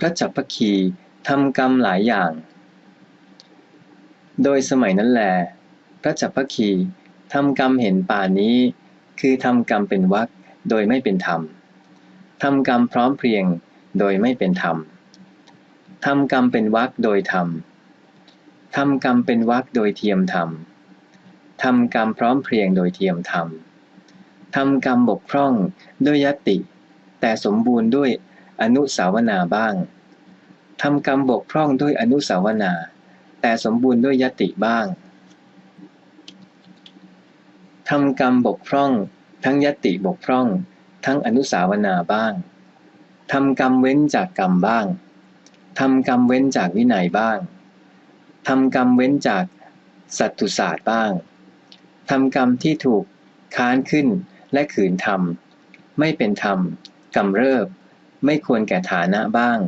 พระจับพคีทำกรรมหลายอย่าง โดยสมัยนั้นแล พระจับพคีทำกรรมเห็นป่านี้ คือทำกรรมเป็นวักโดยไม่เป็นธรรมทำกรรมพร้อมเพรียงโดยไม่เป็นธรรมทำกรรมเป็นวักโดยธรรมทำกรรมเป็นวักโดยเทียมธรรมทำกรรมพร้อมเพรียงโดยเทียมธรรมทำกรรมบกพร่องด้วยยติ แต่สมบูรณ์ด้วย อนุสาวนาบ้างทำกรรมบกพร่องด้วยอนุสาวนา แต่สมบูรณ์ด้วยยติบ้างทำกรรมบกพร่อง ทั้งยติบกพร่อง ทั้งอนุสาวนาบ้างทำกรรมเว้นจากกรรมบ้างทำกรรมเว้นจากวินัยบ้างทำกรรมเว้นจากสัตตุศาสตร์บ้างทำกรรมที่ถูกค้านขึ้นและขืนทำไม่เป็นธรรมกำเริบ ไม่ควรแก่ฐานะบ้าง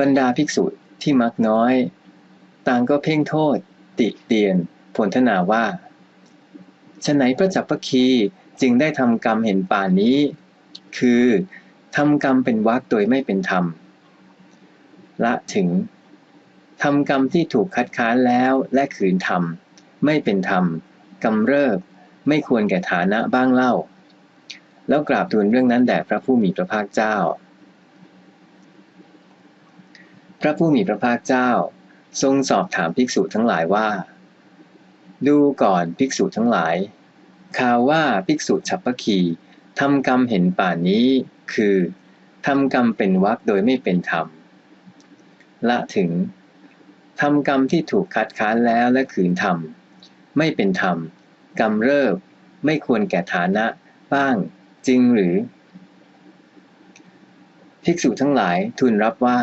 บรรดาภิกษุที่มักน้อย ต่างก็เพ่งโทษ ติเตียนผลทนาว่าฉไหนพระจักพคีจึงได้ทำกรรมเห็นป่านนี้ คือทำกรรมเป็นวักโดยไม่เป็นธรรม ละถึงทำกรรมที่ถูกคัดค้านแล้วและขืนทำไม่เป็นธรรมกำเริบไม่ควรแก่ฐานะบ้างเล่า แล้วกราบทูลเรื่องนั้นแด่พระผู้มีพระภาคเจ้า พระผู้มีพระภาคเจ้า ทรงสอบถามภิกษุทั้งหลายว่า ดูก่อนภิกษุทั้งหลาย ข่าวว่าภิกษุฉัพพคีทำกรรมเห็นป่านนี้ คือทำกรรมเป็นวักโดยไม่เป็นธรรม ละถึงทำกรรมที่ถูกคัดค้านแล้วและขืนทำไม่เป็นธรรมกรรมเริบไม่ควรแก่ฐานะบ้าง จริงหรือ ภิกษุทั้งหลายทูลรับว่า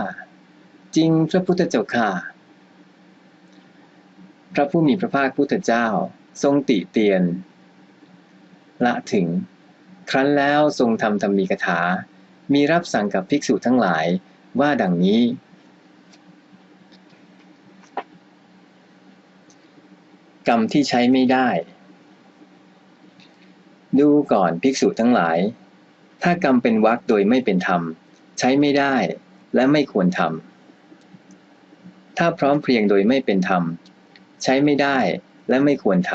จริงพระพุทธเจ้าค่ะ พระผู้มีพระภาคพุทธเจ้า ทรงติเตียน ละถึง ครั้นแล้วทรงทำธรรมีกถา มีรับสั่งกับภิกษุทั้งหลายว่าดังนี้ กรรมที่ใช้ไม่ได้ ก่อนภิกษุทั้งหลาย ถ้ากรรมเป็นวักโดยไม่เป็นธรรม ใช้ไม่ได้และไม่ควรทำถ้าพร้อมเพรียงโดยไม่เป็นธรรม ใช้ไม่ได้และไม่ควรท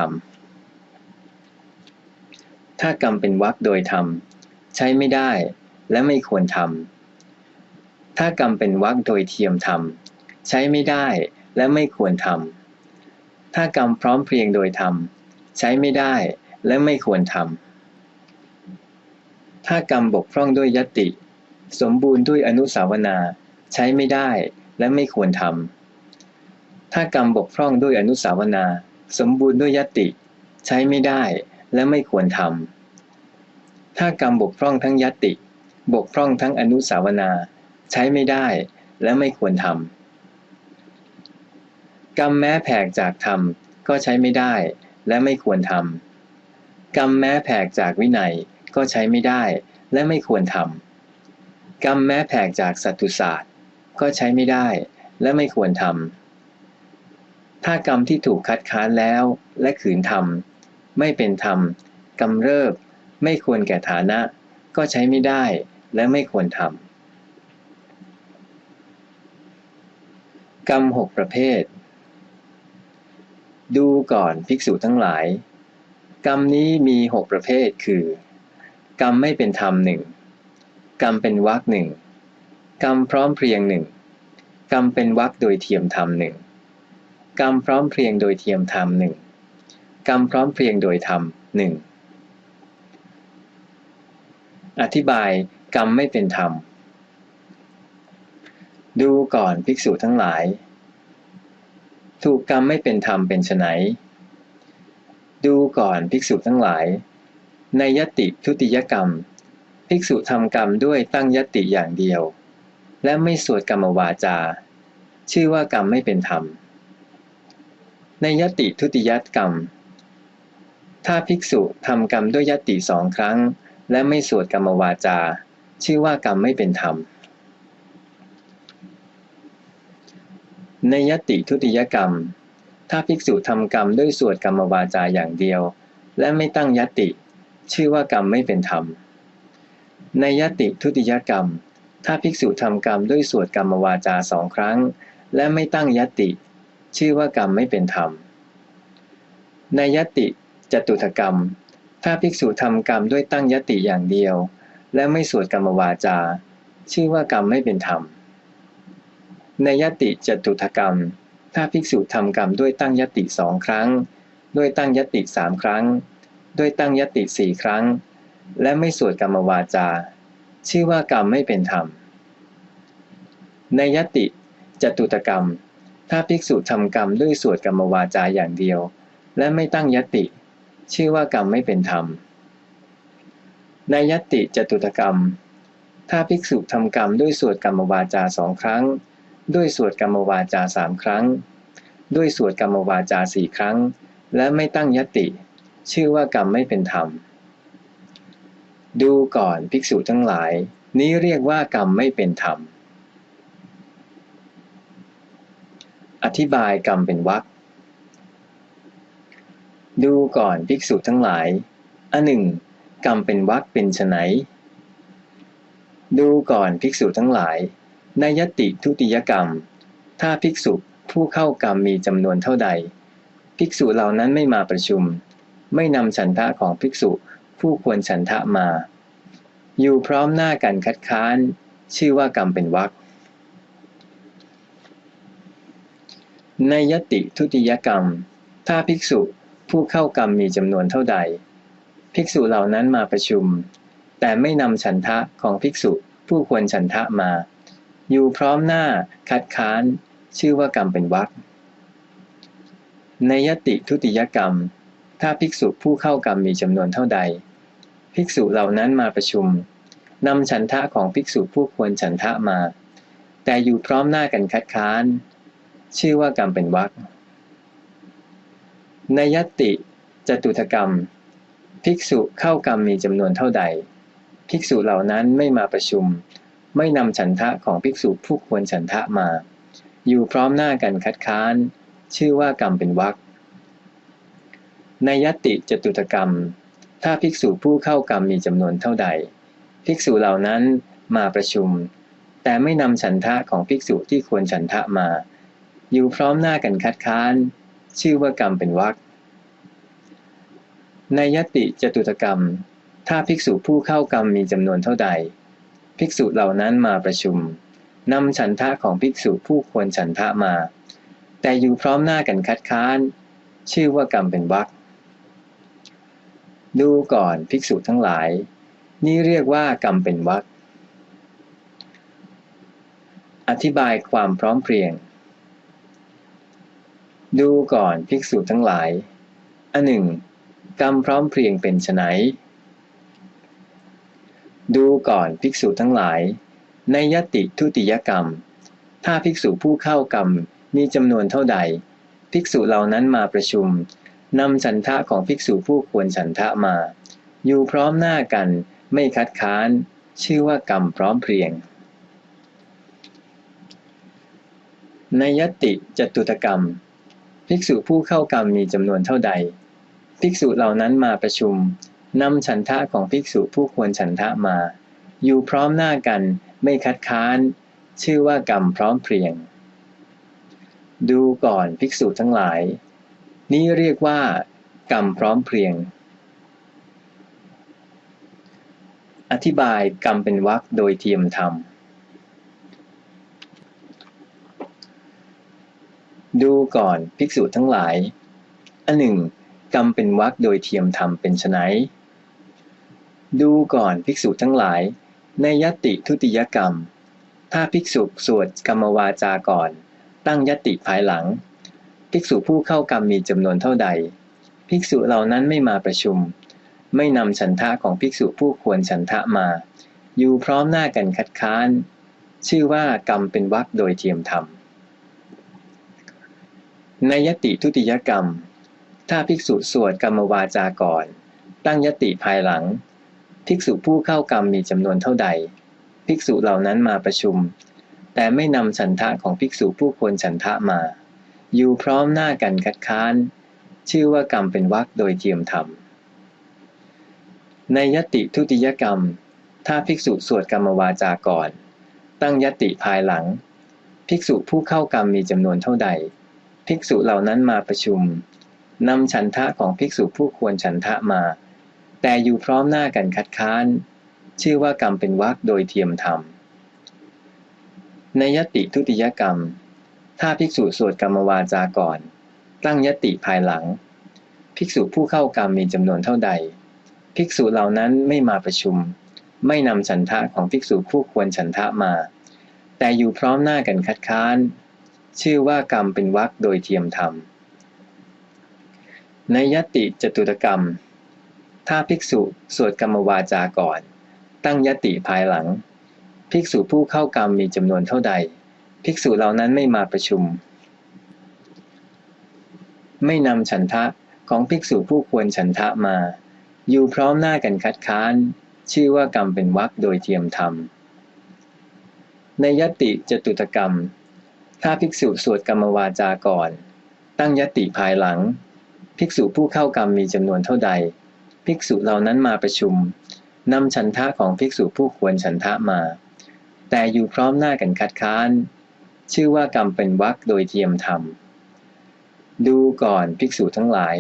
ำถ้ากรรมเป็นวักโดยธรรม ใช้ไม่ได้และไม่ควรทำถ้ากรรมเป็นวักโดยเทียมธรรม ใช้ไม่ได้และไม่ควรทำถ้ากรรมพร้อมเพรียงโดยธรรม ใช้ไม่ได้และไม่ควรทำ ถ้ากรรมบกพร่องด้วยยติ สมบูรณ์ด้วยอนุสาวนา ใช้ไม่ได้และไม่ควรทำถ้ากรรมบกพร่องด้วยอนุสาวนา สมบูรณ์ด้วยยติ ใช้ไม่ได้และไม่ควรทำถ้ากรรมบกพร่องทั้งยติ บกพร่องทั้งอนุสาวนา ใช้ไม่ได้และไม่ควรทำกรรมแม้แผกจากธรรมก็ใช้ไม่ได้และไม่ควรทำกรรมแม้แผกจากวินัย ก็ใช้ไม่ได้ และไม่ควรทำกรรมแม้แผกจากสัตุศาสตร์ ก็ใช้ไม่ได้ และไม่ควรทำถ้ากรรมที่ถูกคัดค้านแล้ว และขืนทำไม่เป็นธรรมกำเริบ ไม่ควรแก่ฐานะ ก็ใช้ไม่ได้ และไม่ควรทำกรรมหกประเภท ดูก่อนภิกษุทั้งหลายกรรมนี้มีหกประเภทคือ กรรมไม่เป็นธรรมหนึ่งกรรมเป็นวักหนึ่งกรรมพร้อมเพรียงหนึ่งกรรมเป็นวักโดยเทียมธรรมหนึ่งกรรมพร้อมเพรียงโดยเทียมธรรมหนึ่งกรรมพร้อมเพรียงโดยธรรมหนึ่งอธิบายกรรมไม่เป็นธรรม ดูก่อนภิกษุทั้งหลาย ถูกกรรมไม่เป็นธรรมเป็นไนดูก่อนภิกษุทั้งหลาย ในยติทุติยกรรม ภิกษุทำกรรมด้วยตั้งยติอย่างเดียว และไม่สวดกรรมวาจา ชื่อว่ากรรมไม่เป็นธรรม ในยติทุติยกรรม ถ้าภิกษุทำกรรมด้วยยติสองครั้ง และไม่สวดกรรมวาจา ชื่อว่ากรรมไม่เป็นธรรม ในยติทุติยกรรม ถ้าภิกษุทำกรรมด้วยสวดกรรมวาจาอย่างเดียว และไม่ตั้งยติ ชื่อว่ากรรมไม่เป็นธรรม ในยติทุติยกรรม ถ้าภิกษุทำกรรมด้วยสวดกรรมวาจาสองครั้ง และไม่ตั้งยติ ชื่อว่ากรรมไม่เป็นธรรม ในยติจตุถกรรม ถ้าภิกษุทำกรรมด้วยตั้งยติอย่างเดียว และไม่สวดกรรมวาจา ชื่อว่ากรรมไม่เป็นธรรม ในยติจตุถกรรม ถ้าภิกษุทำกรรมด้วยตั้งยติสองครั้ง ด้วยตั้งยติสามครั้ง ด้วยตั้งยติสี่ครั้ง และไม่สวดกรรมวาจา ชื่อว่ากรรมไม่เป็นธรรม ในยติจตุตกรรม ถ้าภิกษุทำกรรมด้วยสวดกรรมวาจาอย่างเดียว และไม่ตั้งยติ ชื่อว่ากรรมไม่เป็นธรรม ในยติจตุตกรรม ถ้าภิกษุทำกรรมด้วยสวดกรรมวาจาสองครั้ง ด้วยสวดกรรมวาจาสามครั้ง ด้วยสวดกรรมวาจาสี่ครั้ง และไม่ตั้งยติ ชื่อว่ากรรมไม่เป็นธรรม ดูก่อนภิกษุทั้งหลาย นี้เรียกว่ากรรมไม่เป็นธรรม อธิบายกรรมเป็นวรรคดูก่อนภิกษุทั้งหลาย อันหนึ่ง กรรมเป็นวรรคเป็นไฉนดูก่อนภิกษุทั้งหลายในยติทุติยกรรม ถ้าภิกษุผู้เข้ากรรมมีจำนวนเท่าใด ภิกษุเหล่านั้นไม่มาประชุม ไม่นำฉันทะของภิกษุผู้ควรฉันทะมา อยู่พร้อมหน้ากันคัดค้าน ชื่อว่ากรรมเป็นวรรคในยติทุติยกรรม ถ้าภิกษุผู้เข้ากรรมมีจำนวนเท่าใด ภิกษุเหล่านั้นมาประชุม แต่ไม่นำฉันทะของภิกษุผู้ควรฉันทะมา อยู่พร้อมหน้าคัดค้าน ชื่อว่ากรรมเป็นวรรคในยติทุติยกรรม ถ้าภิกษุผู้เข้ากรรมมีจำนวนเท่าใด ภิกษุเหล่านั้นมาประชุมนำฉันทะของภิกษุผู้ควรฉันทะมา แต่อยู่พร้อมหน้ากันคัดค้าน ชื่อว่ากรรมเป็นวรรคในยติจตุถกรรม ภิกษุเข้ากรรมมีจำนวนเท่าใด ภิกษุเหล่านั้นไม่มาประชุม ไม่นำฉันทะของภิกษุผู้ควรฉันทะมา อยู่พร้อมหน้ากันคัดค้าน ชื่อว่ากรรมเป็นวรรค ในยติจตุถกรรม ถ้าภิกษุผู้เข้ากรรมมีจำนวนเท่าใด ภิกษุเหล่านั้นมาประชุม แต่ไม่นำฉันทะของภิกษุที่ควรฉันทะมา อยู่พร้อมหน้ากันคัดค้าน ชื่อว่ากรรมเป็นวรรคในยติจตุตกรรม ถ้าภิกษุผู้เข้ากรรมมีจำนวนเท่าใด ภิกษุเหล่านั้นมาประชุมนำฉันทะของภิกษุผู้ควรฉันทะมา แต่อยู่พร้อมหน้ากันคัดค้าน ชื่อว่ากรรมเป็นวรรค ดูก่อนภิกษุทั้งหลาย นี่เรียกว่ากรรมเป็นวรรอธิบายความพร้อมเพรียง ดูก่อนภิกษุทั้งหลาย อันหนึ่ง กรรมพร้อมเพรียงเป็นไนดูก่อนภิกษุทั้งหลาย ในยติทุติยกรรม ถ้าภิกษุผู้เข้ากรรมมีจำนวนเท่าใด ภิกษุเหล่านั้นมาประชุม นำฉันทะของภิกษุผู้ควรฉันทะมา อยู่พร้อมหน้ากันไม่คัดค้าน ชื่อว่ากรรมพร้อมเพรียง ในยติจตุตกรรม ภิกษุผู้เข้ากรรมมีจำนวนเท่าใด ภิกษุเหล่านั้นมาประชุมนำฉันทะของภิกษุผู้ควรฉันทะมา อยู่พร้อมหน้ากันไม่คัดค้าน ชื่อว่ากรรมพร้อมเพรียง ดูก่อนภิกษุทั้งหลาย นี้เรียกว่ากรรมพร้อมเพรียง อธิบายกรรมเป็นวรรคโดยเทียมธรรม ดูก่อนภิกษุทั้งหลาย อันหนึ่ง กรรมเป็นวรรคโดยเทียมธรรมเป็นไฉนดูก่อนภิกษุทั้งหลาย ในยติทุติยกรรม ถ้าภิกษุสวดกรรมวาจาก่อน ตั้งยติภายหลัง ภิกษุผู้เข้ากรรมมีจำนวนเท่าใด ภิกษุเหล่านั้นไม่มาประชุม ไม่นำฉันทะของภิกษุผู้ควรฉันทะมา อยู่พร้อมหน้ากันคัดค้าน ชื่อว่ากรรมเป็นวรรโดยเทียมธรรมในยติทุติยกรรม ถ้าภิกษุสวดกรรมวาจาก่อน ตั้งยติภายหลัง ภิกษุผู้เข้ากรรมมีจำนวนเท่าใด ภิกษุเหล่านั้นมาประชุม แต่ไม่นำฉันทะของภิกษุผู้ควรฉันทะมา อยู่พร้อมหน้ากันคัดค้าน ชื่อว่ากรรมเป็นวรรคโดยเทียมธรรม ในยติทุติยกรรม ถ้าภิกษุสวดกรรมวาจาก่อน ตั้งยติภายหลัง ภิกษุผู้เข้ากรรมมีจำนวนเท่าใด ภิกษุเหล่านั้นมาประชุมนำฉันทะของภิกษุผู้ควรฉันทะมา แต่อยู่พร้อมหน้ากันคัดค้าน ชื่อว่ากรรมเป็นวักโดยเทียมธรรม ในยติทุติยกรรม ถ้าภิกษุสวดกรรมวาจาก่อน ตั้งยติภายหลัง ภิกษุผู้เข้ากรรมมีจำนวนเท่าใด ภิกษุเหล่านั้นไม่มาประชุม ไม่นำฉันทะของภิกษุผู้ควรฉันทะมา แต่อยู่พร้อมหน้ากันคัดค้าน ชื่อว่ากรรมเป็นวักโดยเทียมธรรม ในยติจตุตกรรม ถ้าภิกษุสวดกรรมวาจาก่อน ตั้งยติภายหลัง ภิกษุผู้เข้ากรรมมีจำนวนเท่าใด ภิกษุเหล่านั้นไม่มาประชุม ไม่นำฉันทะของภิกษุผู้ควรฉันทะมา อยู่พร้อมหน้ากันคัดค้าน ชื่อว่ากรรมเป็นวักโดยเทียมธรรม ในยติจตุตกรรม ถ้าภิกษุสวดกรรมวาจาก่อน ตั้งยติภายหลัง ภิกษุผู้เข้ากรรมมีจำนวนเท่าใด ภิกษุเหล่านั้นมาประชุมนำฉันทะของภิกษุผู้ควรฉันทะมา แต่อยู่พร้อมหน้ากันคัดค้าน ชื่อว่ากรรมเป็นวักโดยเทียมธรรม ดูก่อนภิกษุทั้งหลาย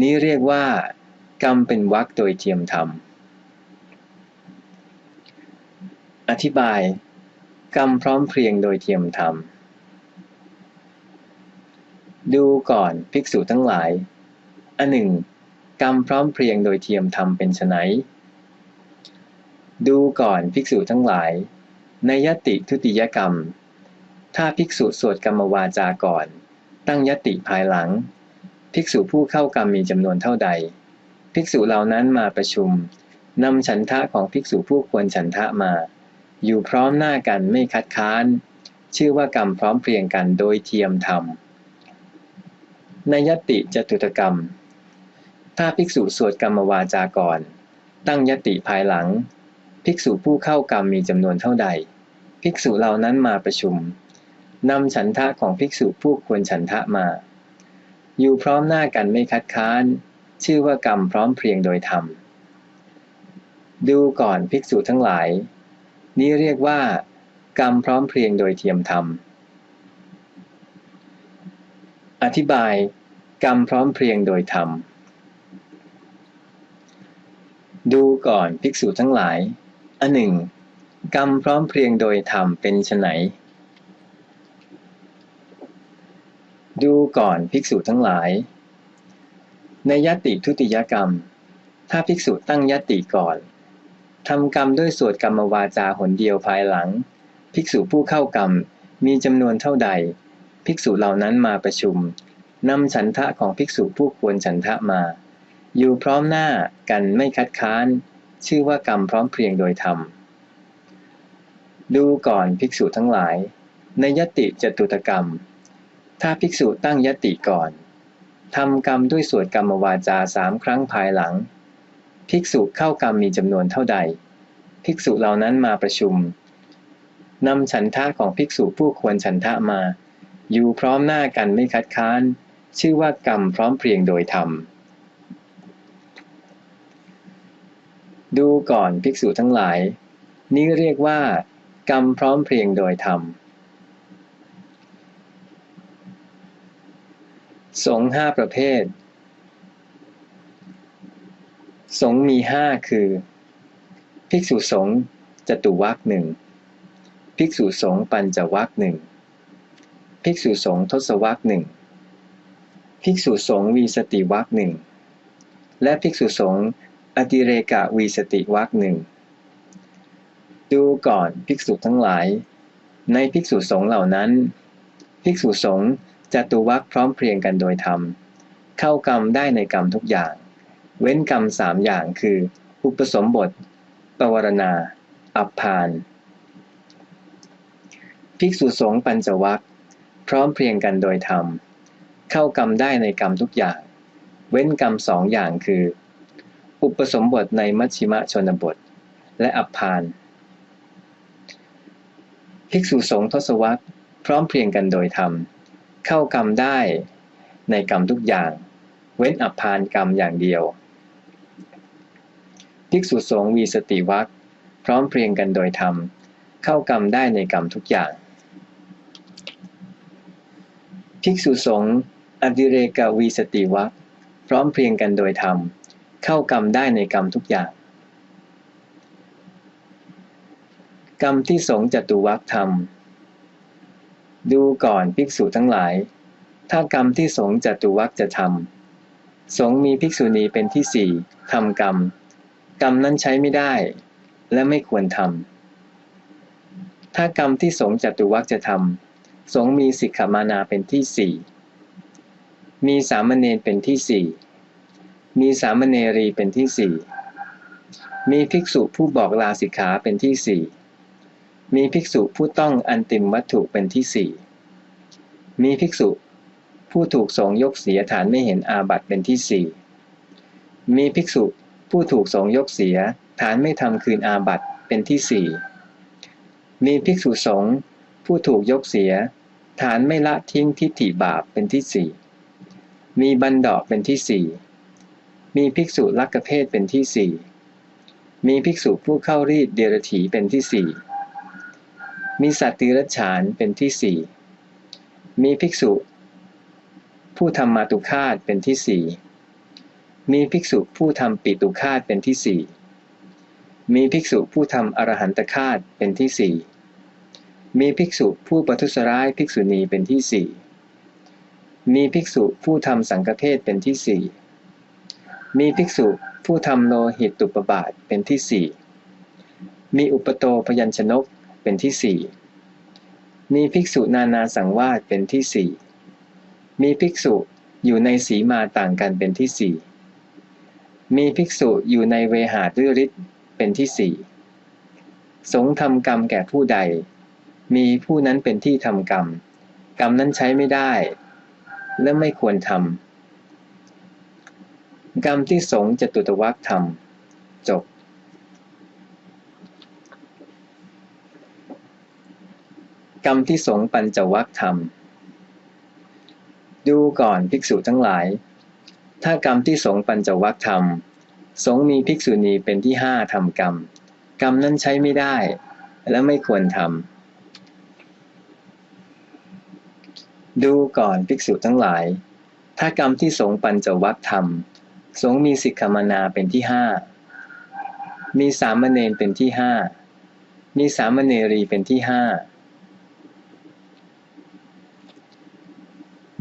นี้เรียกว่า กรรมเป็นวักโดยเทียมธรรม อธิบาย กรรมพร้อมเพรียงโดยเทียมธรรม ดูก่อนภิกษุทั้งหลาย อันหนึ่ง กรรมพร้อมเพรียงโดยเทียมธรรมเป็นไนดูก่อนภิกษุทั้งหลาย ในยติทุติยกรรม ถ้าภิกษุสวดกรรมวาจาก่อน ตั้งยติภายหลัง ภิกษุผู้เข้ากรรมมีจำนวนเท่าใด ภิกษุเหล่านั้นมาประชุมนำฉันทะของภิกษุผู้ควรฉันทะมา อยู่พร้อมหน้ากันไม่คัดค้าน ชื่อว่ากรรมพร้อมเพรียงกันโดยเทียมธรรมในยติจตุตกรรม ถ้าภิกษุสวดกรรมวาจาก่อน ตั้งยติภายหลัง ภิกษุผู้เข้ากรรมมีจำนวนเท่าใด ภิกษุเหล่านั้นมาประชุม นำฉันทะของภิกษุผู้ควรฉันทะมา อยู่พร้อมหน้ากันไม่คัดค้าน ชื่อว่ากรรมพร้อมเพรียงโดยธรรม ดูก่อนภิกษุทั้งหลาย นี้เรียกว่า กรรมพร้อมเพรียงโดยเทียมธรรม อธิบาย กรรมพร้อมเพรียงโดยธรรม ดูก่อนภิกษุทั้งหลาย อันหนึ่ง กรรมพร้อมเพรียงโดยธรรมเป็นไน ดูก่อนภิกษุทั้งหลาย ในยติทุติยกรรม ถ้าภิกษุตั้งยติก่อนทำกรรมด้วยสวดกรรมวาจาหนเดียวภายหลัง ภิกษุผู้เข้ากรรมมีจำนวนเท่าใด ภิกษุเหล่านั้นมาประชุมนำฉันทะของภิกษุผู้ควรฉันทะมา อยู่พร้อมหน้ากันไม่คัดค้าน ชื่อว่ากรรมพร้อมเพรียงโดยธรรม ดูก่อนภิกษุทั้งหลาย ในยติจตุตกรรม ถ้าภิกษุตั้งยติก่อนทำกรรมด้วยสวดกรรมวาจาสามครั้งภายหลัง ภิกษุเข้ากรรมมีจำนวนเท่าใด ภิกษุเหล่านั้นมาประชุมนำฉันทะของภิกษุผู้ควรฉันทะมา อยู่พร้อมหน้ากันไม่คัดค้าน ชื่อว่ากรรมพร้อมเพรียงโดยธรรม ดูก่อนภิกษุทั้งหลาย นี้เรียกว่า กรรมพร้อมเพรียงโดยธรรม สงฆ์ห้าประเภท สงมีห้าคือ ภิกษุสงฆ์จตุวักหนึ่งภิกษุสงฆ์ปัญจวักหนึ่งภิกษุสงฆ์ทศวักหนึ่งภิกษุสงฆ์วีสติวักหนึ่งและภิกษุสงฆ์อติเรกะวีสติวักหนึ่งดูก่อนภิกษุทั้งหลาย ในภิกษุสงฆ์เหล่านั้น ภิกษุสงฆ์ จตุวักพร้อมเพรียงกันโดยธรรม เข้ากรรมได้ในกรรมทุกอย่าง เว้นกรรมสามอย่างคือ อุปสมบท ปวารณา อัปพาน ภิกษุสงฆ์ปัญจวัคพร้อมเพรียงกันโดยธรรม เข้ากรรมได้ในกรรมทุกอย่าง เว้นกรรมสองอย่างคือ อุปสมบทในมัชชิมชนบท และอัปพานภิกษุสงฆ์ทศวรรษพร้อมเพรียงกันโดยธรรม เข้ากรรมได้ ในกรรมทุกอย่าง เว้นอัพานกรรมอย่างเดียว ภิกษุสงฆ์วีสติวัคพร้อมเพรียงกันโดยธรรม เข้ากรรมได้ในกรรมทุกอย่าง ภิกษุสงฆ์อดิเรกวีสติวัคพร้อมเพรียงกันโดยธรรม เข้ากรรมได้ในกรรมทุกอย่าง กรรมที่สงฆ์จตุวัคทำ ดูก่อนภิกษุทั้งหลาย ถ้ากรรมที่สงจตุวัคจะทำสงมีภิกษุณีเป็นที่สี่ทำกรรม กรรมนั้นใช้ไม่ได้ และไม่ควรทำถ้ากรรมที่สงจตุวัคจะทำสงมีสิกขามานาเป็นที่สี่มีสามเณรเป็นที่สี่มีสามเณรีเป็นที่สี่มีภิกษุผู้บอกลาสิกขาเป็นที่สี่ มีภิกษุผู้ต้องอันติมวัตถุเป็นที่สี่มีภิกษุผู้ถูกสงยกเสียฐานไม่เห็นอาบัตเป็นที่สี่มีภิกษุผู้ถูกสงยกเสียฐานไม่ทำคืนอาบัตเป็นที่สี่มีภิกษุสงฆ์ผู้ถูกยกเสีย ฐานไม่ละทิ้งทิฏฐิบาปเป็นที่สี่มีบันดอกเป็นที่สี่มีภิกษุลักกเพศเป็นที่สี่มีภิกษุผู้เข้ารีดเดรถีเป็นที่สี่ มีสัตติรัฉานเป็นที่สี่มีภิกษุ ผู้ทำมาตุคาตเป็นที่สี่มีภิกษุผู้ทำปิตุคาตเป็นที่สี่มีภิกษุผู้ทำอรหันตคาตเป็นที่สี่มีภิกษุผู้ประทุษร้ายภิกษุณีเป็นที่สี่มีภิกษุผู้ทำสังฆเพศเป็นที่สี่มีภิกษุผู้ทำโลหิตตุปบาทเป็นที่สี่มีอุปโตพยัญชนก เป็นที่สี่มีภิกษุนานาสังวาสเป็นที่สี่มีภิกษุอยู่ในสีมาต่างกันเป็นที่สี่มีภิกษุอยู่ในเวหาด้วยฤทธิ์เป็นที่สี่สงทำกรรมแก่ผู้ใด มีผู้นั้นเป็นที่ทำกรรม กรรมนั้นใช้ไม่ได้ และไม่ควรทำกรรมที่สงจะตุตวักทำจบ กรรมที่สงปัญจวักทำดูก่อนภิกษุทั้งหลาย ถ้ากรรมที่สงปัญจวักทำสงมีภิกษุณีเป็นที่ห้าทำกรรม กรรมนั้นใช้ไม่ได้และไม่ควรทำดูก่อนภิกษุทั้งหลาย ถ้ากรรมที่สงปัญจวัคทำสงมีสิกขมานาเป็นที่ห้ามีสามเณรเป็นที่ห้ามีสามเณรีเป็นที่ห้า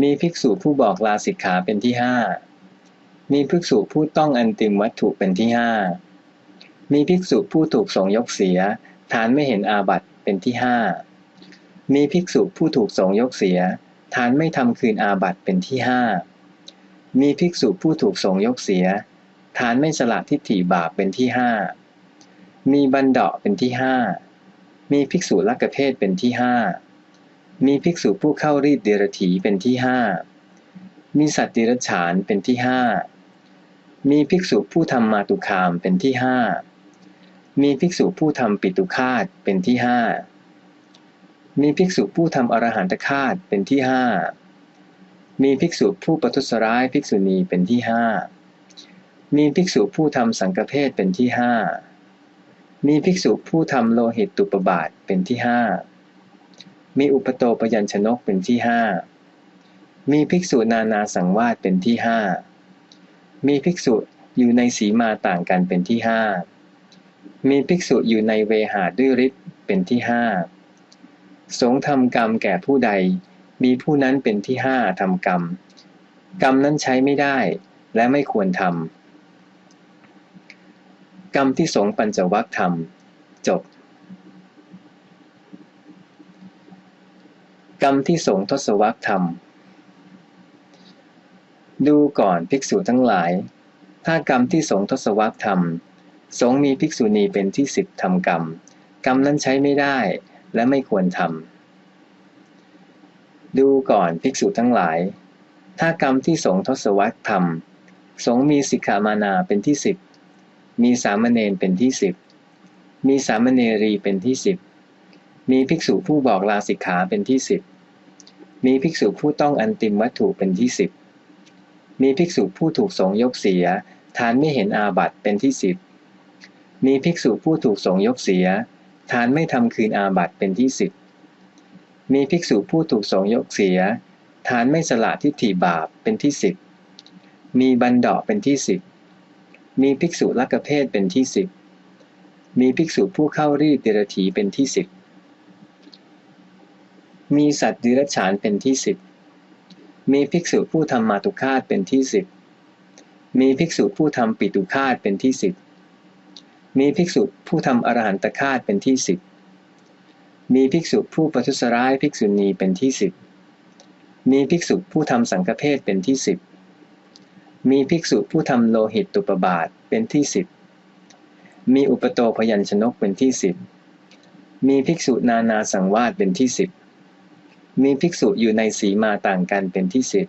มีภิกษุผู้บอกลาสิกขาเป็นที่ห้ามีภิกษุผู้ต้องอันติมวัตถุเป็นที่ห้ามีภิกษุผู้ถูกสงยกเสียฐานไม่เห็นอาบัติเป็นที่ห้ามีภิกษุผู้ถูกสงยกเสียฐานไม่ทำคืนอาบัติเป็นที่ห้ามีภิกษุผู้ถูกสงยกเสียฐานไม่สละทิฏฐิบาปเป็นที่ห้ามีบันเดาะเป็นที่ห้ามีภิกษุลักเพศเป็นที่ห้า มีภิกษุผู้เข้ารีดเดรถีเป็นที่ห้ามีสัตติรฉานเป็นที่ห้ามีภิกษุผู้ทำมาตุคามเป็นที่ห้ามีภิกษุผู้ทำปิตุคาตเป็นที่ห้ามีภิกษุผู้ทำอรหันตคาตเป็นที่ห้ามีภิกษุผู้ประทุษร้ายภิกษุณีเป็นที่ห้ามีภิกษุผู้ทำสังฆเพศเป็นที่ห้ามีภิกษุผู้ทำโลหิตตุปบาทเป็นที่ห้า มีอุปโตปยัญชนกเป็นที่ห้ามีภิกษุนานาสังวาสเป็นที่ห้ามีภิกษุอยู่ในสีมาต่างกันเป็นที่ห้ามีภิกษุอยู่ในเวหาด้วยฤทธิ์เป็นที่ห้าสงทำกรรมแก่ผู้ใด มีผู้นั้นเป็นที่ห้าทำกรรม กรรมนั้นใช้ไม่ได้และไม่ควรทำกรรมที่สงปัญจวัคทำจบ กรรมที่สงทศวัคทำดูก่อนภิกษุทั้งหลาย ถ้ากรรมที่สงทศวัคทำสงมีภิกษุณีเป็นที่สิบทำกรรม กรรมนั้นใช้ไม่ได้และไม่ควรทำดูก่อนภิกษุทั้งหลาย ถ้ากรรมที่สงทศวรรษทำสงมีสิกขามานาเป็นที่สิบมีสามเณรเป็นที่สิบมีสามเณรีเป็นที่สิบ มีภิกษุผู้บอกลาสิกขาเป็นที่สิบมีภิกษุผู้ต้องอันติมวัตถุเป็นที่สิบมีภิกษุผู้ถูกสงยกเสีย ทานไม่เห็นอาบัตเป็นที่สิบมีภิกษุผู้ถูกสงยกเสียฐานไม่ทำคืนอาบัติเป็นที่สิบมีภิกษุผู้ถูกสงยกเสียฐานไม่สละทิฏฐิบาปเป็นที่สิบมีบันดาเป็นที่สิบมีภิกษุลักเพศเป็นที่สิบมีภิกษุผู้เข้ารีดเดรถีเป็นที่สิบ มีสัตว์ดิรัจฉานเป็นที่สิบ มีภิกษุผู้ทำมาตุคาตเป็นที่สิบ มีภิกษุผู้ทำปิตุคาตเป็นที่สิบ มีภิกษุผู้ทำอรหันตคาตเป็นที่สิบ มีภิกษุผู้ประทุษร้ายภิกษุณีเป็นที่สิบ มีภิกษุผู้ทำสังฆเพศเป็นที่สิบ มีภิกษุผู้ทำโลหิตตุปบาทเป็นที่สิบ มีอุปโตพยัญชนกเป็นที่สิบ มีภิกษุนานาสังวาสเป็นที่สิบ มีภิกษุอยู่ในสีมาต่างกันเป็นที่สิบ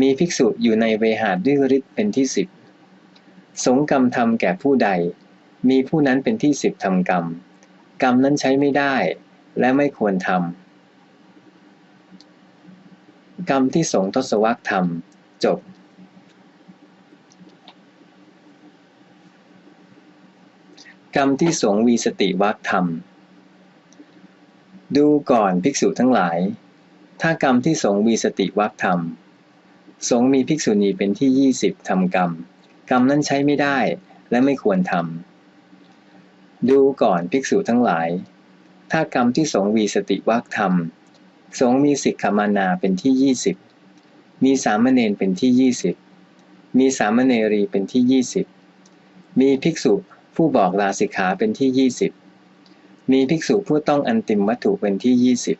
มีภิกษุอยู่ในเวหาด้วยฤทธิ์เป็นที่สิบสงกรรมทำแก่ผู้ใด มีผู้นั้นเป็นที่สิบทำกรรม กรรมนั้นใช้ไม่ได้และไม่ควรทำกรรมที่สงทศวรรษทำจบ กรรมที่สงวีสติวักทำ ดูก่อนภิกษุทั้งหลาย ถ้ากรรมที่สงวีสติวักทำสงมีภิกษุณีเป็นที่ยี่สิบทำกรรม กรรมนั้นใช้ไม่ได้และไม่ควรทำ ดูก่อนภิกษุทั้งหลาย ถ้ากรรมที่สงวีสติวักทำสงมีสิกขมานาเป็นที่ยี่สิบ มีสามเณรเป็นที่ยี่สิบ มีสามเณรีเป็นที่ยี่สิบ มีภิกษุผู้บอกลาสิกขาเป็นที่ยี่สิบ มีภิกษุผู้ต้องอันติมวัตถุเป็นที่ยี่สิบ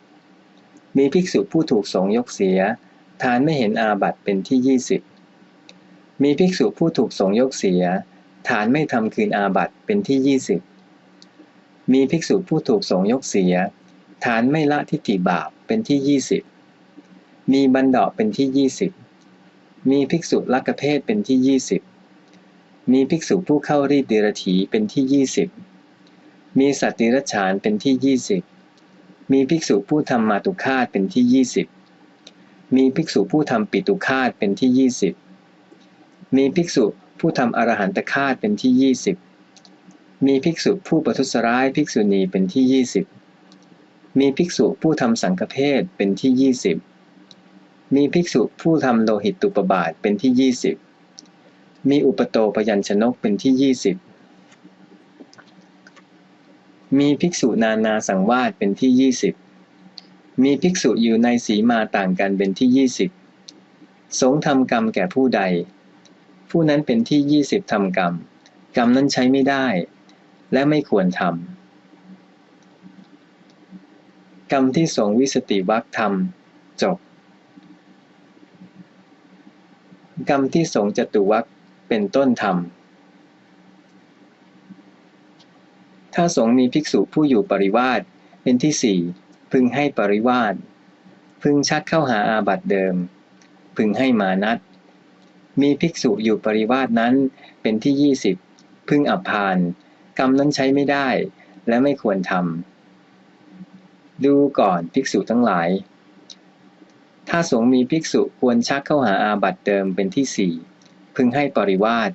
มีภิกษุผู้ถูกสงยกเสีย ทานไม่เห็นอาบัตเป็นที่ยี่สิบมีภิกษุผู้ถูกสงยกเสีย ฐานไม่ทำคืนอาบัตเป็นที่ยี่สิบมีภิกษุผู้ถูกสงยกเสีย ฐานไม่ละทิฏฐิบาปเป็นที่ยี่สิบมีบันดาเป็นที่ยี่สิบมีภิกษุลักเพศเป็นที่ยี่สิบมีภิกษุผู้เข้ารีดเดรถีเป็นที่ยี่สิบ มีสัตติรัชานเป็นที่ยี่สิบมีภิกษุผู้ทำมาตุคาตเป็นที่ยี่สิบมีภิกษุผู้ทำปิตุคาตเป็นที่ยี่สิบมีภิกษุผู้ทำอรหันตคาตเป็นที่ยี่สิบมีภิกษุผู้ประทุษร้ายภิกษุณีเป็นที่ยี่สิบมีภิกษุผู้ทำสังฆเพศเป็นที่ยี่สิบมีภิกษุผู้ทำโลหิตตุปบาทเป็นที่ยี่สิบมีอุปโตปยัญชนกเป็นที่ยี่สิบ มีภิกษุนานาสังวาสเป็นที่ยี่สิบมีภิกษุอยู่ในสีมาต่างกันเป็นที่ยี่สิบสงทำกรรมแก่ผู้ใด ผู้นั้นเป็นที่ยี่สิบทำกรรม กรรมนั้นใช้ไม่ได้ และไม่ควรทำกรรมที่สงวิสติวักทำจบ กรรมที่สงจตุวักเป็นต้นทำ ถ้าสงมีภิกษุผู้อยู่ปริวาสเป็นที่สี่พึงให้ปริวาสพึงชักเข้าหาอาบัติเดิม พึงให้มานัดมีภิกษุอยู่ปริวาสนั้นเป็นที่ยี่สิบพึงอับพานกรรมนั้นใช้ไม่ได้และไม่ควรทำดูก่อนภิกษุทั้งหลาย ถ้าสงมีภิกษุควรชักเข้าหาอาบัติเดิมเป็นที่สี่พึงให้ปริวาส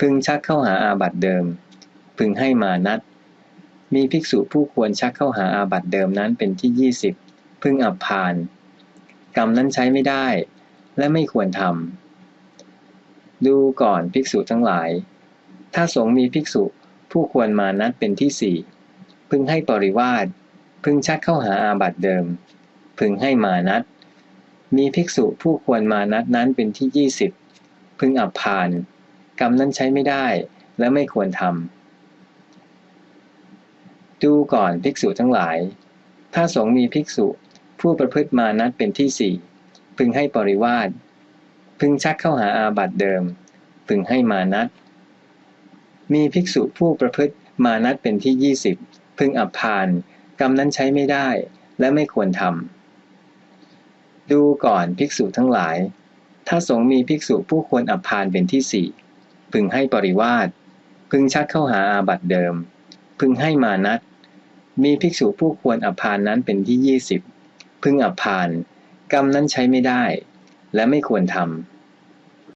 พึงชักเข้าหาอาบัติเดิม พึงให้มานัด มีภิกษุผู้ควรชักเข้าหาอาบัติเดิมนั้นเป็นที่ยี่สิบพึงอับพาน กรรมนั้นใช้ไม่ได้และไม่ควรทำดูก่อนภิกษุทั้งหลาย ถ้าสงมีภิกษุผู้ควรมานัดเป็นที่สี่พึงให้ปริวาสพึงชักเข้าหาอาบัติเดิม พึงให้มานัดมีภิกษุผู้ควรมานัดนั้นเป็นที่ยี่สิบพึงอับพาน กรรมนั้นใช้ไม่ได้และไม่ควรทำ ดูก่อนภิกษุทั้งหลาย ถ้าสงมีภิกษุ ผู้ประพฤติมานัดเป็นที่สี่พึงให้ปริวาสพึงชักเข้าหาอาบัติเดิม พึงให้มานัดมีภิกษุผู้ประพฤติมานัดเป็นที่ยี่สิบพึงอับพานกรรมนั้นใช้ไม่ได้และไม่ควรทำดูก่อนภิกษุทั้งหลาย ถ้าสงมีภิกษุผู้ควรอับพานเป็นที่สี่พึงให้ปริวาสพึงชักเข้าหาอาบัติเดิม พึงให้มานัด มีภิกษุผู้ควรอับพานนั้นเป็นที่ยี่สิบพึงอับพาน กรรมนั้นใช้ไม่ได้ และไม่ควรทำ